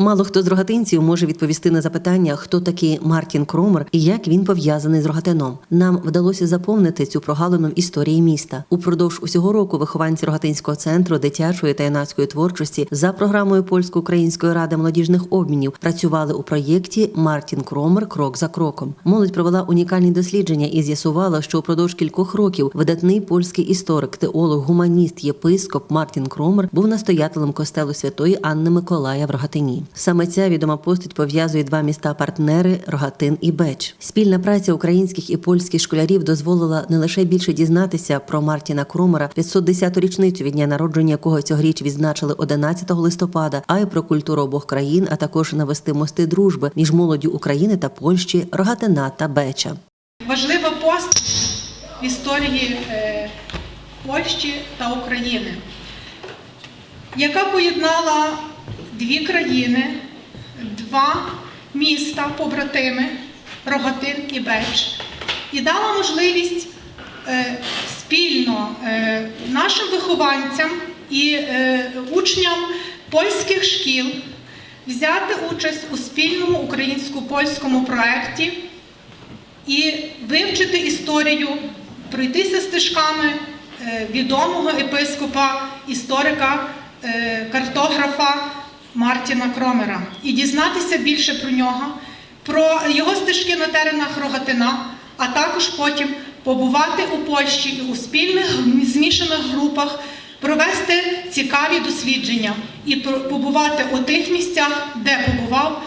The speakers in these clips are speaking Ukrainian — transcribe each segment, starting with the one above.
Мало хто з рогатинців може відповісти на запитання, хто такий Мартін Кромер і як він пов'язаний з рогатином. Нам вдалося заповнити цю прогалину в історії міста. Упродовж усього року вихованці рогатинського центру дитячої та юнацької творчості за програмою польсько-української ради молодіжних обмінів працювали у проєкті Мартін Кромер Крок за кроком. Молодь провела унікальні дослідження і з'ясувала, що упродовж кількох років видатний польський історик, теолог, гуманіст, єпископ Мартін Кромер був настоятелем костелу святої Анни Миколая в Рогатині. Саме ця відома постать пов'язує два міста-партнери Рогатин і Беч. Спільна праця українських і польських школярів дозволила не лише більше дізнатися про Мартіна Кромера, 510-ту річницю від дня народження якого цьогоріч відзначили 11 листопада, а й про культуру обох країн, а також навести мости дружби між молоддю України та Польщі, Рогатина та Беча. важлива постать в історії е, Польщі та України, яка поєднала дві країни, два міста побратими Рогатин і Беч, і дала можливість е, спільно е, нашим вихованцям і е, учням польських шкіл взяти участь у спільному українсько-польському проєкті і вивчити історію, пройтися стежками відомого епископа, історика, картографа Мартіна Кромера і дізнатися більше про нього, про його стежки на теренах Рогатина, а також потім побувати у Польщі у спільних змішаних групах, провести цікаві дослідження і побувати у тих місцях, де побував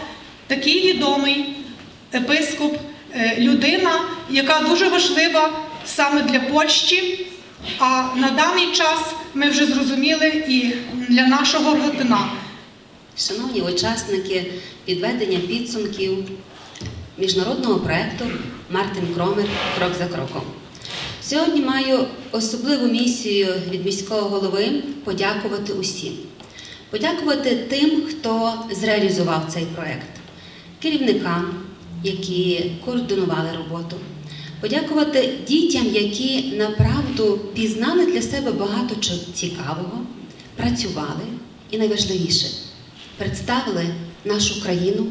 такий відомий епископ, е, людина, яка дуже важлива саме для Польщі. А на даний час ми вже зрозуміли і для нашого Рогатина. Шановні учасники підведення підсумків міжнародного проєкту Мартин Кромер Крок за кроком. Сьогодні маю особливу місію від міського голови подякувати усім. Подякувати тим, хто зреалізував цей проєкт, керівникам, які координували роботу. Подякувати дітям, які направду пізнали для себе багато чого цікавого, працювали і найважливіше представили нашу країну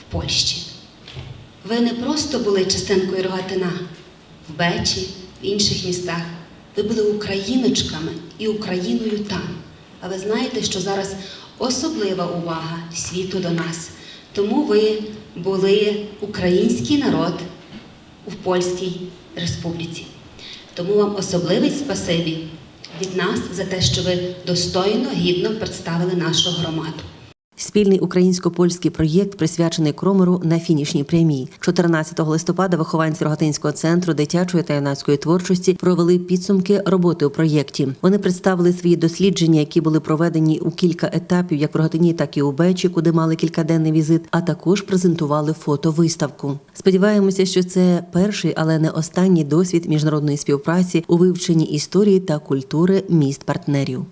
в Польщі. Ви не просто були частинкою Рогатина в Бечі, в інших містах. Ви були україночками і Україною там. А ви знаєте, що зараз особлива увага світу до нас. Тому ви були український народ у Польській Республіці. Тому вам особливе спасибі від нас за те, що ви достойно, гідно представили нашу громаду. Спільний українсько-польський проєкт присвячений Кромеру на фінішній прямій. 14 листопада вихованці Рогатинського центру дитячої та юнацької творчості провели підсумки роботи у проєкті. Вони представили свої дослідження, які були проведені у кілька етапів, як в Рогатині, так і у Бечі, куди мали кількаденний візит, а також презентували фотовиставку. Сподіваємося, що це перший, але не останній досвід міжнародної співпраці у вивченні історії та культури міст партнерів.